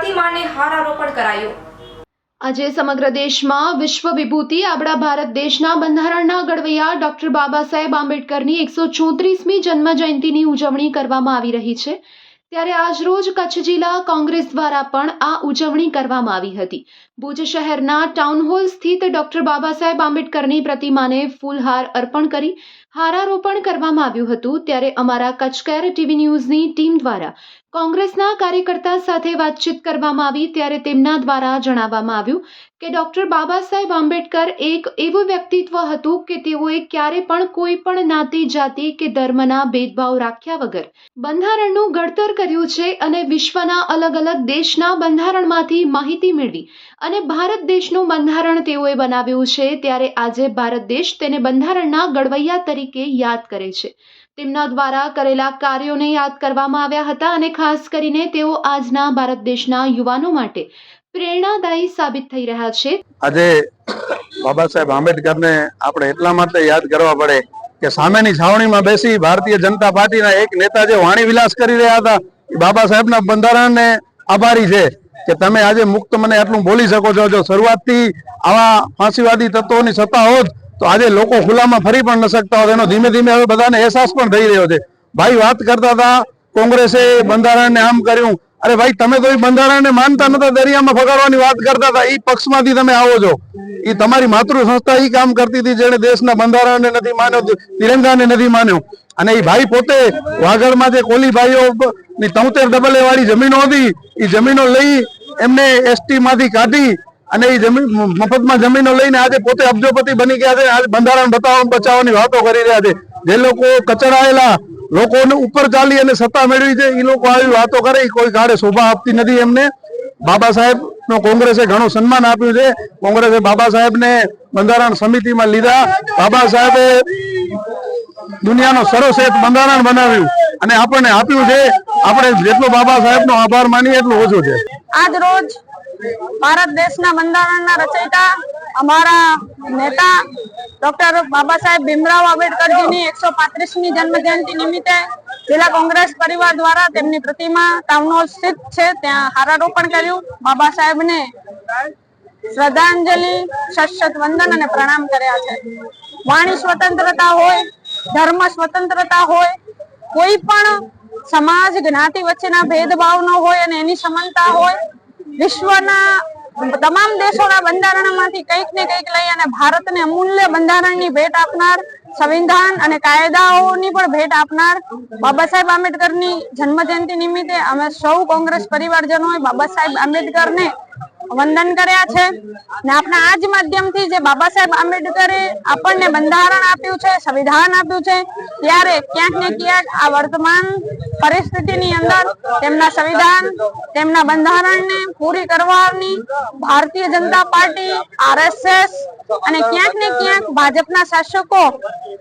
પ્રતિમાને હારારોપણ કરાયો. આજે સમગ્ર દેશમાં વિશ્વ વિભૂતિ આપણા ભારત દેશના બંધારણના ઘડવૈયા ડોક્ટર બાબા સાહેબ આંબેડકરની એકસો ચોત્રીસમી જન્મ જયંતિની ઉજવણી કરવામાં આવી રહી છે. ત્યારે આજરોજ કચ્છ જિલ્લા કોંગ્રેસ દ્વારા પણ આ ઉજવણી કરવામાં આવી હતી. ભુજ શહેરના ટાઉન હોલ સ્થિત ડોક્ટર બાબા સાહેબ આંબેડકરની પ્રતિમાને ફૂલહાર અર્પણ કરી હારારોપણ કરવામાં આવ્યું હતું. ત્યારે અમારા કચ્છકેર ટીવી ન્યૂઝની ટીમ દ્વારા કોંગ્રેસના કાર્યકર્તા સાથે વાતચીત કરવામાં આવી. ત્યારે તેમના દ્વારા જણાવવામાં આવ્યું કે ડોક્ટર બાબા સાહેબ આંબેડકર એક એવું વ્યક્તિત્વ હતું કે તેઓએ ક્યારે પણ કોઈ પણ નાતિ જાતિ કે ધર્મના ભેદભાવ રાખ્યા વગર બંધારણનું ઘડતર કર્યું છે અને વિશ્વના અલગ અલગ દેશના બંધારણમાંથી માહિતી મેળવી અને ભારત દેશનું બંધારણ તેઓએ બનાવ્યું છે ત્યારે આજે ભારત દેશ તેને બંધારણના ઘડવૈયા તરીકે યાદ કરે છે. તેમના દ્વારા કરેલા કાર્યોને યાદ કરવામાં આવ્યા હતા અને ખાસ કરીને તેઓ આજના ભારત દેશના યુવાનો માટે પ્રેરણાદાયી સાબિત થઈ રહ્યા છે. આજે બાબા સાહેબ આંબેડકરને આપણે એટલા માટે યાદ કરવા પડે કે સામેની છાવણીમાં બેસી ભારતીય જનતા પાર્ટીના એક નેતા જે વાણી વિલાસ કરી રહ્યા હતા બાબા સાહેબના બંધારણને આભારી છે કે તમે આજે મુક્ત મને આટલું બોલી શકો છો. જો શરૂઆતથી આવા ફાંસીવાદી તત્વોની સત્તા હોત, તો આજે લોકો ખુલ્લામાં ફરી પણ ન શકતા હોત. એનો ધીમે ધીમે હવે બધાને અહેસાસ પણ થઈ રહ્યો છે. ભાઈ વાત કરતા હતા, કોંગ્રેસે બંધારણને આમ કર્યું અરે ભાઈ, તમે તો બંધારણને માનતા નતા દરિયામાં ફગાડવાની વાત કરતા હતા એ પક્ષમાંથી તમે આવો છો. એ તમારી માતૃ સંસ્થા એ કામ કરતી હતી જેને દેશના બંધારણને નથી માન્યો તિરંગાને નથી માન્યો. અને એ ભાઈ પોતે વાગડમાં જે કોલી ભાઈઓ ની તોતેર ડબલ વાળી જમીનો હતી એ જમીનો લઈ એમને એસટી માંથી કાઢી અને એ જમીન, મફતમાં જમીનો લઈને આજે પોતે અબજોપતિ બની ગયા છે. આજે બંધારણ બતાવવા, બચાવવાની વાતો કરી રહ્યા છે. જે લોકો કચડાયેલા લોકોને ઉપર ચાલી અને સત્તા મેળવી છે. એ લોકો આવી વાતો કરે કોઈ કાળે શોભા આપતી નથી એમને. બાબા સાહેબ નો કોંગ્રેસે ઘણું સન્માન આપ્યું છે. કોંગ્રેસે બાબા સાહેબને બંધારણ સમિતિમાં લીધા. બાબા સાહેબે દુનિયાનો સર્વશ્રેષ્ઠ બંધારણ બનાવ્યું અને આપણને આપ્યું છે. આપણે જેટલો બાબા સાહેબનો આભાર માનીએ એટલો ઓછો છે. આજ રોજ ભારત દેશના બંધારણના રચયિતા, અમારા નેતા ડોક્ટર બાબા સાહેબ ભીમરાવ આંબેડકરજીની એકસો પાંત્રીસમી જન્મ જયંતિ નિમિત્તે જિલ્લા કોંગ્રેસ પરિવાર દ્વારા તેમની પ્રતિમા ટાઉન હોલ સ્થિત છે. ત્યાં હારારોપણ કર્યું. બાબા સાહેબને શ્રદ્ધાંજલિ શસ્યત વંદન અને પ્રણામ કર્યા છે. વાણી સ્વતંત્રતા હોય, ધર્મ સ્વતંત્રતા હોય, કોઈ પણ સમાજ જ્ઞાતિ વચ્ચેના ભેદભાવ ન હોય અને એની સમાનતા હોય વિશ્વના તમામ દેશોના બંધારણમાંથી કંઈક ને કંઈક લઈ અને ભારતને અમૂલ્ય બંધારણની ભેટ આપનાર, સંવિધાન અને કાયદાઓની પણ ભેટ આપનાર બાબા સાહેબ આંબેડકરની જન્મ જયંતિ નિમિત્તે અમે સૌ કોંગ્રેસ પરિવારજનોએ બાબા સાહેબ આંબેડકરને વંદન કર્યા છે ને આપણા આ માધ્યમથી જે બાબા સાહેબ આંબેડકરે આપણને બંધારણ આપ્યું છે, સંવિધાન આપ્યું છે, ત્યારે ક્યાંક ને ક્યાંક આ વર્તમાન પરિસ્થિતિની અંદર તેમના સંવિધાન, તેમના બંધારણને પૂરી કરવાની ભારતીય જનતા પાર્ટી, આરએસએસ અને ક્યાંક ને ક્યાંક ભાજપના શાસકો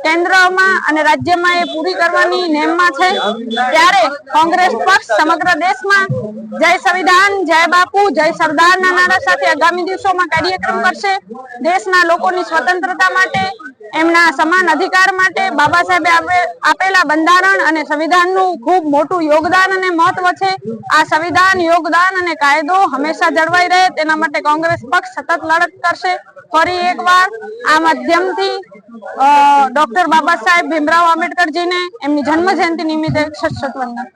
કેન્દ્રમાં અને રાજ્યમાં એ પૂરી કરવાની નેમમાં છે. ત્યારે કોંગ્રેસ પક્ષ સમગ્ર દેશમાં જય સંવિધાન, જય બાપુ, જય સરદારના નારા સાથે આગામી દિવસોમાં કાર્યક્રમ કરશે. દેશના લોકોની સ્વતંત્રતા માટે, એમના સમાન અધિકાર માટે બાબા સાહેબે આપેલા બંધારણ અને સંવિધાનનું ખૂબ મોટું યોગદાન અને મહત્વ છે. આ સંવિધાન, યોગદાન અને કાયદો હંમેશા જળવાઈ રહે, તેના માટે કોંગ્રેસ પક્ષ સતત લડત કરશે. ફરી એકવાર આ માધ્યમથી ડોક્ટર બાબા સાહેબ ભીમરાવ આંબેડકરજીને એમની જન્મ જયંતિ નિમિત્તે શત વંદન.